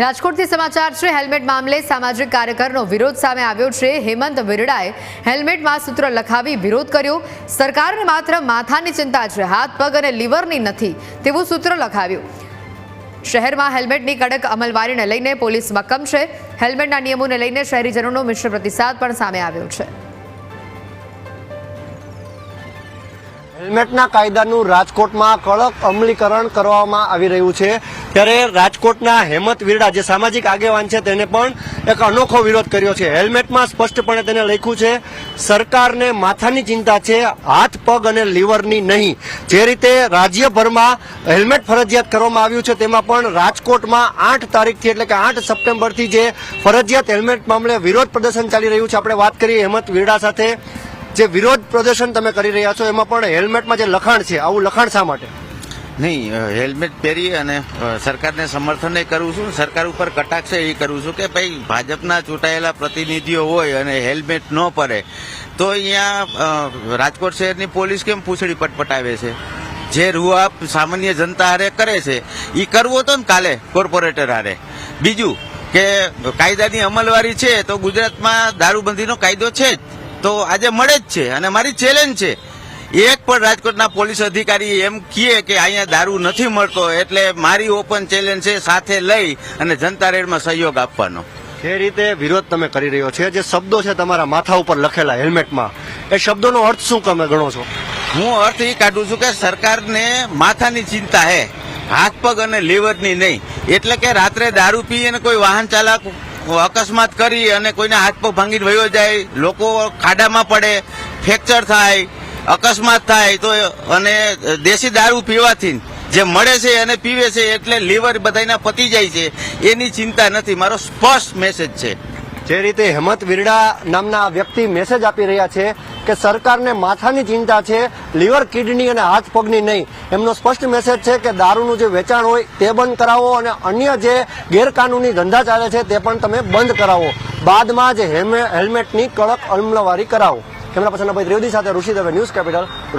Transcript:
રાજકોટથી સમાચાર છે, હેલ્મેટ મામલે સામાજિક કાર્યકરનો વિરોધ સામે આવ્યો છે. હેમંત વિરડાએ હેલ્મેટમાં સૂત્ર લખાવી વિરોધ કર્યો. સરકારને માત્ર માથાની ચિંતા છે હાથ, પગ અને લીવરની નથી તેવું સૂત્ર લખાવ્યું. શહેરમાં હેલ્મેટની કડક અમલવારીને લઈને પોલીસ મક્કમ છે. હેલ્મેટના નિયમોને લઈને શહેરીજનોનો મિશ્ર પ્રતિસાદ પણ સામે આવ્યો છે. હેલ્મેટના કાયદાનું રાજકોટમાં કડક અમલીકરણ કરવામાં આવી રહ્યું છે. ત્યારે રાજકોટના હેમંત વિરડા જે સામાજિક આગેવાન છે, તેને પણ એક અનોખો વિરોધ કર્યો છે. હેલ્મેટમાં સ્પષ્ટપણે તેને લખ્યું છે, સરકારને માથાની ચિંતા છે, હાથ, પગ અને લીવરની નહીં. જે રીતે રાજ્યભરમાં હેલ્મેટ ફરજિયાત કરવામાં આવ્યું છે, તેમાં પણ રાજકોટમાં આઠ તારીખથી એટલે કે આઠ સપ્ટેમ્બરથી જે ફરજિયાત હેલ્મેટ મામલે વિરોધ પ્રદર્શન ચાલી રહ્યું છે. આપણે વાત કરીએ હેમંત વિરડા સાથે. જે વિરોધ પ્રદર્શન તમે કરી રહ્યા છો, એમાં પણ હેલ્મેટમાં જે લખાણ છે, આવું લખાણ શા માટે? નહીં હેલ્મેટ પહેરી અને સરકારને સમર્થન કરું છું, સરકાર ઉપર કટાક્ષ એ કરું છું કે ભાઈ, ભાજપના ચૂંટાયેલા પ્રતિનિધિઓ હોય અને હેલ્મેટ ન પહેરે, તો અહીંયા રાજકોટ શહેરની પોલીસ કેમ પૂછડી પટપટાવે છે? જે રૂઆપ સામાન્ય જનતા હારે કરે છે એ કરવો તો ને કાલે કોર્પોરેટર હારે. બીજું કે, કાયદાની અમલવારી છે તો ગુજરાતમાં દારૂબંધીનો કાયદો છે જ. તો આજે મળે જ છે અને મારી ચેલેન્જ છે. એક પણ રાજકોટના પોલીસ અધિકારી એમ કહે કે અહીંયા દારૂ નથી મળતો એટલે મારી ઓપન ચેલેન્જ છે સાથે લઈ અને જનતા રેડમાં સહયોગ આપવાનો. જે રીતે વિરોધ તમે કરી રહ્યો છે જે શબ્દો છે તમારા માથા ઉપર લખેલા હેલ્મેટમાં એ શબ્દોનો અર્થ શું તમે ગણો છો? હું અર્થ એ કાઢું છું કે સરકારને માથાની ચિંતા હે હાથ પગ અને લીવરની નહીં. એટલે કે રાત્રે દારૂ પી અને કોઈ વાહન ચાલક અકસ્માત કરી અને કોઈને હાથ પગ ભાંગીને વયો જાય, લોકો ખાડામાં પડે, ફ્રેક્ચર થાય, અકસ્માત થાય, તો અને દેશી દારૂ પીવાથી જે મળે છે અને પીવે છે એટલે લીવર બધાના પતી જાય છે, એની ચિંતા નથી. મારો સ્પષ્ટ મેસેજ છે. જે રીતે હેમંત વિરડા નામના વ્યક્તિ મેસેજ આપી રહ્યા છે કે સરકારને માથાની ચિંતા છે, લીવર કિડની અને હાથ પગની નહીં. એમનો સ્પષ્ટ મેસેજ છે કે દારૂનું જે વેચાણ હોય તે બંધ કરાવો અને અન્ય જે ગેરકાનૂની ધંધા ચાલે છે તે પણ તમે બંધ કરાવો. બાદમાં જ હેલ્મેટની કડક અમલવારી કરાવો. કેમેરા પર્સન ભાઈ ત્રિવેદી સાથે ઋષિ દવે ન્યૂઝ કેપિટલ